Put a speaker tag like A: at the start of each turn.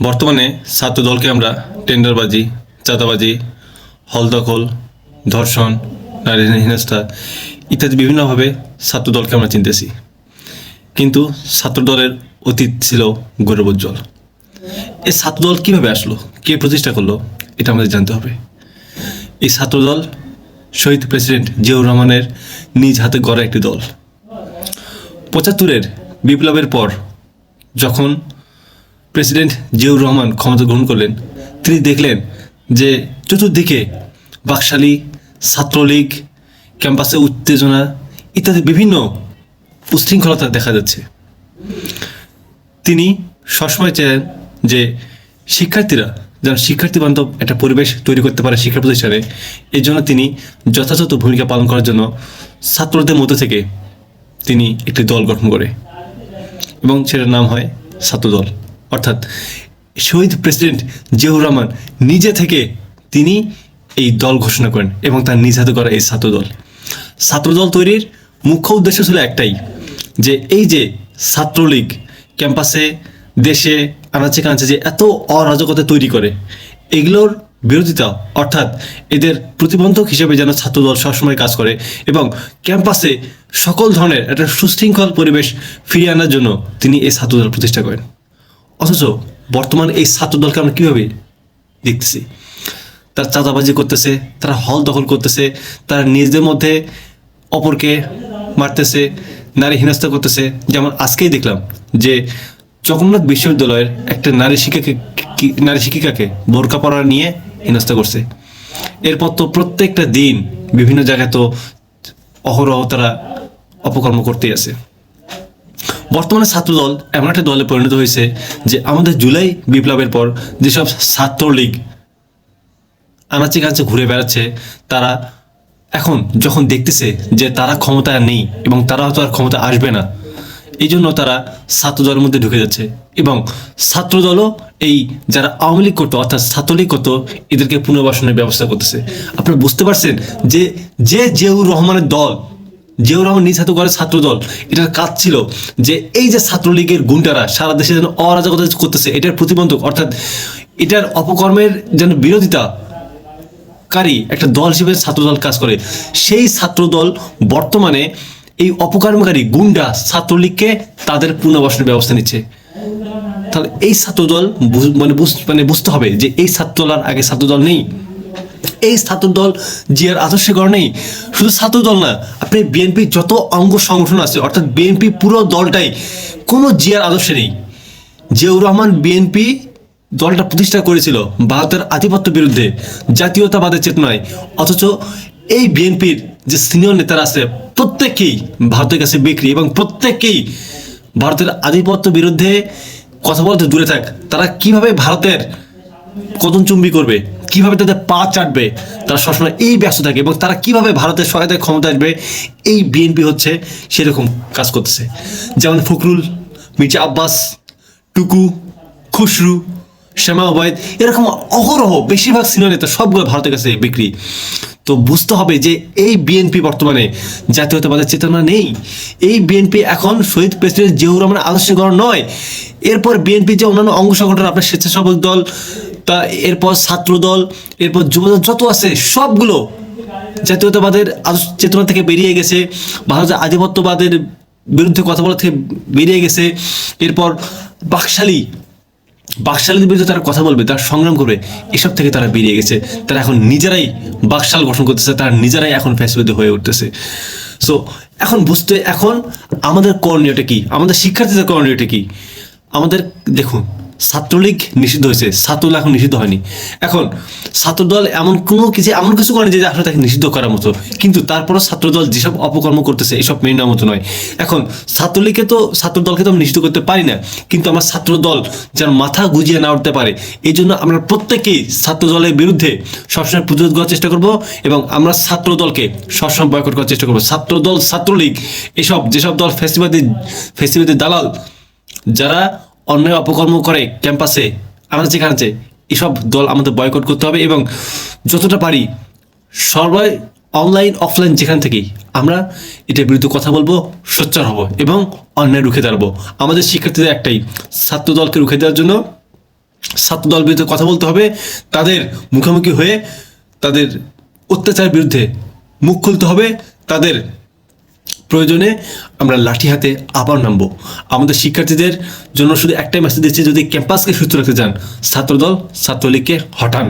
A: বর্তমানে ছাত্র দলকে আমরা টেন্ডারবাজি, চাঁদাবাজি হলদখল ধর্ষণ, নারী হেনস্থা ইত্যাদি বিভিন্নভাবে ছাত্র দলকে আমরা চিনতেছি। কিন্তু ছাত্র দলের অতীত ছিল গৌরবোজ্জ্বল এই ছাত্র দল কীভাবে আসলো? কে প্রতিষ্ঠা করল? এটা আমাদের জানতে হবে। এই ছাত্র দল শহীদ প্রেসিডেন্ট জিয়াউর রহমানের নিজ হাতে গড়া একটি দল। পঁচাত্তরের বিপ্লবের পর যখন প্রেসিডেন্ট জিয়াউর রহমান ক্ষমতা গ্রহণ করলেন। তিনি দেখলেন যে চতুর্দিকে বাকশালী, ছাত্রলীগ, ক্যাম্পাসে উত্তেজনা ইত্যাদি বিভিন্ন উশৃঙ্খলতা দেখা যাচ্ছে। তিনি সবসময় চান যে শিক্ষার্থীরা যেন শিক্ষার্থী বান্ধব একটা পরিবেশ তৈরি করতে পারে শিক্ষা প্রতিষ্ঠানে। এই জন্য তিনি যথাযথ ভূমিকা পালন করার জন্য ছাত্রদের মধ্যে থেকে তিনি একটি দল গঠন করে এবং সেটার নাম হয় ছাত্রদল। অর্থাৎ শহীদ প্রেসিডেন্ট জিয়াউর রহমান নিজে থেকে তিনি এই দল ঘোষণা করেন এবং তার নিজ হাতে করা এই ছাত্রদল। ছাত্রদল তৈরির মুখ্য উদ্দেশ্য ছিল একটাই, যে এই যে ছাত্রলীগ ক্যাম্পাসে, দেশে, আনাচে কানাচে যে এত অরাজকতা তৈরি করে, এগুলোর বিরোধিতা অর্থাৎ এদের প্রতিবন্ধক হিসেবে যেন ছাত্রদল সবসময় কাজ করে এবং ক্যাম্পাসে সকল ধরনের একটা সুশৃঙ্খল পরিবেশ ফিরিয়ে আনার জন্য তিনি এই ছাত্রদল প্রতিষ্ঠা করেন। অথচ বর্তমান এই ছাত্রদলকে আমরা কীভাবে দেখতেছি? তারা চাঁদাবাজি করতেছে, তারা হল দখল করতেছে, তারা নিজেদের মধ্যে অপরকে মারতেছে, নারী হেনস্থা করতেছে। যেমন আজকেই দেখলাম যে জগন্নাথ বিশ্ববিদ্যালয়ের একটা নারী শিক্ষাকে নারী শিক্ষিকাকে বোরকা পরা নিয়ে হেনস্থা করছে। এরপর তো প্রত্যেকটা দিন বিভিন্ন জায়গায় তো অহরহ তারা অপকর্ম করতেই আছে। বর্তমানে ছাত্রদল এমন একটা দলে পরিণত হয়েছে যে আমাদের জুলাই বিপ্লবের পর যেসব ছাত্রলীগ আনাচে কানাচে ঘুরে বেড়াচ্ছে, তারা এখন যখন দেখতেছে যে তারা ক্ষমতা নেই এবং তারা হয়তো আর ক্ষমতা আসবে না এই জন্য তারা ছাত্রদলের মধ্যে ঢুকে যাচ্ছে এবং ছাত্রদলও এই যারা আওয়ামী লীগ করতো, অর্থাৎ ছাত্রলীগ করতো, এদেরকে পুনর্বাসনের ব্যবস্থা করতেছে। আপনারা বুঝতে পারছেন যে যে জিয়াউর রহমানের দল জিয়াউর রহমান নিজ হাতে করে ছাত্রদল। এটার কাজ ছিল যে এই যে ছাত্রলীগের গুন্ডারা সারা দেশে যেন অরাজকতা করতেছে, এটার প্রতিবন্ধক, অর্থাৎ এটার অপকর্মের যেন বিরোধিতা কারী একটা দল হিসেবে ছাত্রদল কাজ করে। সেই ছাত্রদল বর্তমানে এই অপকর্মকারী গুন্ডা ছাত্রলীগকে তাদের পুনর্বাসনের ব্যবস্থা নিচ্ছে। তাহলে এই ছাত্রদল মানে মানে বুঝতে হবে যে এই ছাত্রদল আগে ছাত্রদল নেই। এই ছাত্র দল জিয়ার আদর্শে গড় নেই। শুধু ছাত্রদল না, আপনি বিএনপি যত অঙ্গ সংগঠন আছে, অর্থাৎ বিএনপি পুরো দলটাই, কোনো জিয়ার আদর্শে নেই। জিয়াউর রহমান বিএনপি দলটা প্রতিষ্ঠা করেছিল ভারতের আধিপত্য বিরুদ্ধে, জাতীয়তাবাদের চেতনায়। অথচ এই বিএনপির যে সিনিয়র নেতারা আছে, প্রত্যেকেই ভারতের কাছে বিক্রি এবং প্রত্যেকেই ভারতের আধিপত্য বিরুদ্ধে কথা বলতে দূরে থাক। তারা কীভাবে ভারতের কদমচুম্বি করবে? কীভাবে তাদের পা চাটবে, তারা সবসময় এই ব্যস্ত থাকে এবং তারা কীভাবে ভারতের সহায়তায় ক্ষমতা আসবে, এই বিএনপি হচ্ছে সেরকম কাজ করতেছে। যেমন ফখরুল, মির্জা আব্বাস, টুকু, খুসরু, শ্যামা ওবায়দ, এরকম অহরহ বেশিরভাগ সিনিয়র নেতা সবগুলো ভারতের কাছে বিক্রি। তো বুঝতে হবে যে এই বিএনপি বর্তমানে জাতীয়তাবাদের চেতনা নেই। এই বিএনপি এখন শহীদ প্রেসিডেন্ট জিয়াউর রহমান আদর্শ গড় নয়। এরপর বিএনপি যে অন্যান্য অঙ্গ সংগঠন আপনার স্বেচ্ছাসেবক দল, তা এরপর ছাত্র দল, এরপর যুবদল যত আছে সবগুলো জাতীয়তাবাদের চেতনা থেকে বেরিয়ে গেছে। ভারতের আধিপত্যবাদের বিরুদ্ধে কথা বলা থেকে বেরিয়ে গেছে। এরপর বাকশালী বাকশালীদের বিরুদ্ধে তারা কথা বলবে, তারা সংগ্রাম করবে, এসব থেকে তারা বেরিয়ে গেছে। তারা এখন নিজেরাই বাকশাল গঠন করতেছে, তারা নিজেরাই এখন ফ্যাসিলিটি হয়ে উঠতেছে। সো এখন বুঝতে, এখন আমাদের করণীয়টা কি? আমাদের শিক্ষার্থীদের করণীয়টা কি? আমাদের, দেখুন ছাত্রলীগ নিষিদ্ধ হয়েছে, ছাত্রলীগ এখন নিষিদ্ধ হয়নি। এখন ছাত্রদল এমন কোনো কিছু এমন কিছু করেনি যে আসলে তাকে নিষিদ্ধ করার মতো। কিন্তু তারপরও ছাত্রদল যেসব অপকর্ম করতেছে, এসব মেনে নেওয়ার মতো নয়। এখন ছাত্রলীগকে তো ছাত্রদলকে তো নিষিদ্ধ করতে পারি না। কিন্তু আমার ছাত্রদল যেন মাথা গুজিয়ে না উঠতে পারে, এই জন্য আমরা প্রত্যেকেই ছাত্রদলের বিরুদ্ধে সবসময় প্রতিরোধ করার চেষ্টা করব এবং আমরা ছাত্রদলকে সবসময় বয়কট করার চেষ্টা করব। ছাত্রদল, ছাত্রলীগ, এসব যেসব দল ফেস্টিভালি ফেস্টিভালি দালাল, যারা অন্যায় অপকর্ম করে ক্যাম্পাসে, আনাচে কানাচে, এসব দল আমাদের বয়কট করতে হবে এবং যতটা পারি সবাই অনলাইন অফলাইন যেখান থেকেই আমরা এটার বিরুদ্ধে কথা বলব, সোচ্চার হব এবং অন্যায় রুখে দাঁড়াবো। আমাদের শিক্ষার্থীদের একটাই, ছাত্র দলকে রুখে দেওয়ার জন্য ছাত্র দল বিরুদ্ধে কথা বলতে হবে, তাদের মুখোমুখি হয়ে তাদের অত্যাচারের বিরুদ্ধে মুখ খুলতে হবে, তাদের প্রয়োজনে আমরা লাঠি হাতে আবার নামব। আমাদের শিক্ষার্থীদের জন্য শুধু একটাই মেসেজ দিচ্ছি, যদি ক্যাম্পাসকে সুস্থ রাখতে চান, ছাত্রদল, ছাত্রলীগকে হটান।